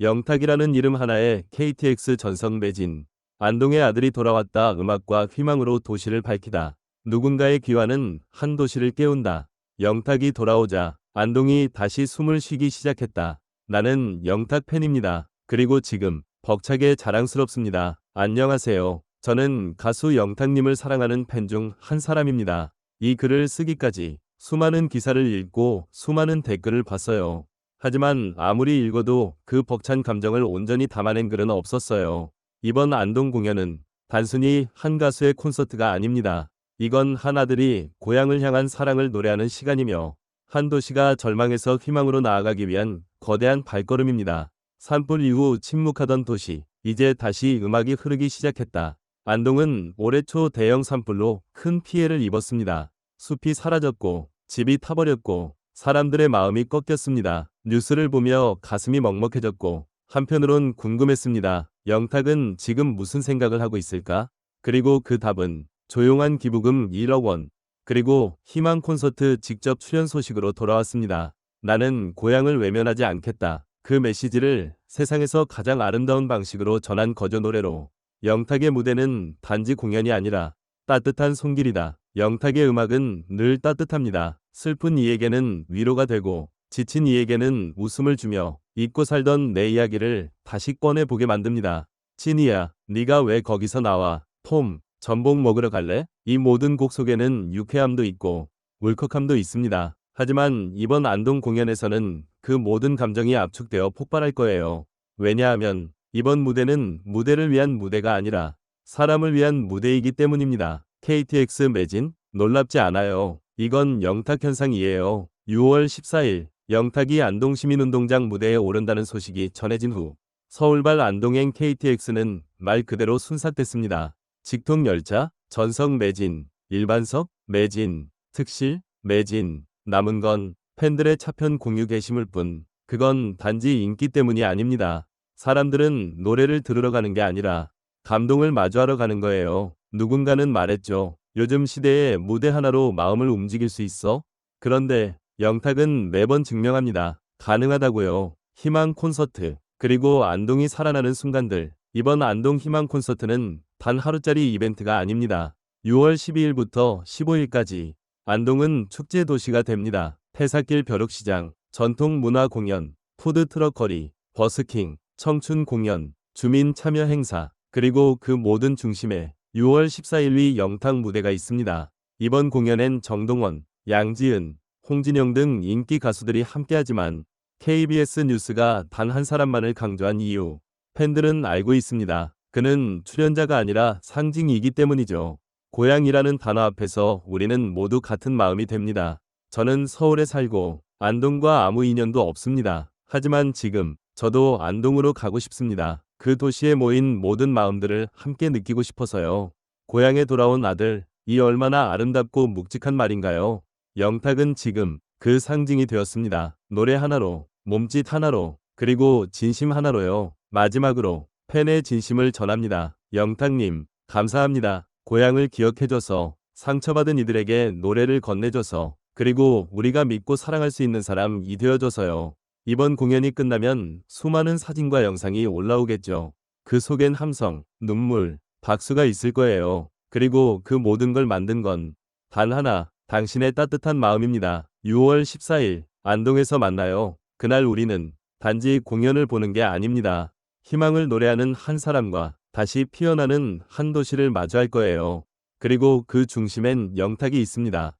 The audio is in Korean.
영탁이라는 이름 하나에 KTX 전성 매진. 안동의 아들이 돌아왔다 음악과 희망으로 도시를 밝히다. 누군가의 귀환은 한 도시를 깨운다. 영탁이 돌아오자 안동이 다시 숨을 쉬기 시작했다. 나는 영탁 팬입니다. 그리고 지금 벅차게 자랑스럽습니다. 안녕하세요. 저는 가수 영탁님을 사랑하는 팬 중 한 사람입니다. 이 글을 쓰기까지 수많은 기사를 읽고 수많은 댓글을 봤어요. 하지만 아무리 읽어도 그 벅찬 감정을 온전히 담아낸 글은 없었어요. 이번 안동 공연은 단순히 한 가수의 콘서트가 아닙니다. 이건 한 아들이 고향을 향한 사랑을 노래하는 시간이며 한 도시가 절망에서 희망으로 나아가기 위한 거대한 발걸음입니다. 산불 이후 침묵하던 도시, 이제 다시 음악이 흐르기 시작했다. 안동은 올해 초 대형 산불로 큰 피해를 입었습니다. 숲이 사라졌고 집이 타버렸고 사람들의 마음이 꺾였습니다. 뉴스를 보며 가슴이 먹먹해졌고 한편으론 궁금했습니다. 영탁은 지금 무슨 생각을 하고 있을까? 그리고 그 답은 조용한 기부금 1억 원, 그리고 희망 콘서트 직접 출연 소식으로 돌아왔습니다. 나는 고향을 외면하지 않겠다. 그 메시지를 세상에서 가장 아름다운 방식으로 전한 거저 노래로 영탁의 무대는 단지 공연이 아니라 따뜻한 손길이다. 영탁의 음악은 늘 따뜻합니다. 슬픈 이에게는 위로가 되고 지친 이에게는 웃음을 주며 잊고 살던 내 이야기를 다시 꺼내보게 만듭니다. 찐이야, 네가 왜 거기서 나와? 톰, 전복 먹으러 갈래? 이 모든 곡 속에는 유쾌함도 있고 울컥함도 있습니다. 하지만 이번 안동 공연에서는 그 모든 감정이 압축되어 폭발할 거예요. 왜냐하면 이번 무대는 무대를 위한 무대가 아니라 사람을 위한 무대이기 때문입니다. KTX 매진? 놀랍지 않아요. 이건 영탁 현상이에요. 6월 14일 영탁이 안동시민운동장 무대에 오른다는 소식이 전해진 후 서울발 안동행 KTX는 말 그대로 순삭됐습니다. 직통 열차, 전석 매진, 일반석 매진, 특실 매진, 남은 건 팬들의 차편 공유 게시물 뿐. 그건 단지 인기 때문이 아닙니다. 사람들은 노래를 들으러 가는 게 아니라 감동을 마주하러 가는 거예요. 누군가는 말했죠. 요즘 시대에 무대 하나로 마음을 움직일 수 있어? 그런데 영탁은 매번 증명합니다. 가능하다고요. 희망 콘서트, 그리고 안동이 살아나는 순간들. 이번 안동 희망 콘서트는 단 하루짜리 이벤트가 아닙니다. 6월 12일부터 15일까지 안동은 축제 도시가 됩니다. 태사길 벼룩시장, 전통 문화 공연, 푸드트럭 거리, 버스킹, 청춘 공연, 주민 참여 행사, 그리고 그 모든 중심에 6월 14일 위 영탁 무대가 있습니다. 이번 공연엔 정동원, 양지은, 홍진영 등 인기 가수들이 함께하지만 KBS 뉴스가 단 한 사람만을 강조한 이유, 팬들은 알고 있습니다. 그는 출연자가 아니라 상징이기 때문이죠. 고향이라는 단어 앞에서 우리는 모두 같은 마음이 됩니다. 저는 서울에 살고 안동과 아무 인연도 없습니다. 하지만 지금 저도 안동으로 가고 싶습니다. 그 도시에 모인 모든 마음들을 함께 느끼고 싶어서요. 고향에 돌아온 아들, 이 얼마나 아름답고 묵직한 말인가요? 영탁은 지금 그 상징이 되었습니다. 노래 하나로, 몸짓 하나로, 그리고 진심 하나로요. 마지막으로 팬의 진심을 전합니다. 영탁님, 감사합니다. 고향을 기억해줘서, 상처받은 이들에게 노래를 건네줘서, 그리고 우리가 믿고 사랑할 수 있는 사람이 되어줘서요. 이번 공연이 끝나면 수많은 사진과 영상이 올라오겠죠. 그 속엔 함성, 눈물, 박수가 있을 거예요. 그리고 그 모든 걸 만든 건 단 하나, 당신의 따뜻한 마음입니다. 6월 14일, 안동에서 만나요. 그날 우리는 단지 공연을 보는 게 아닙니다. 희망을 노래하는 한 사람과 다시 피어나는 한 도시를 마주할 거예요. 그리고 그 중심엔 영탁이 있습니다.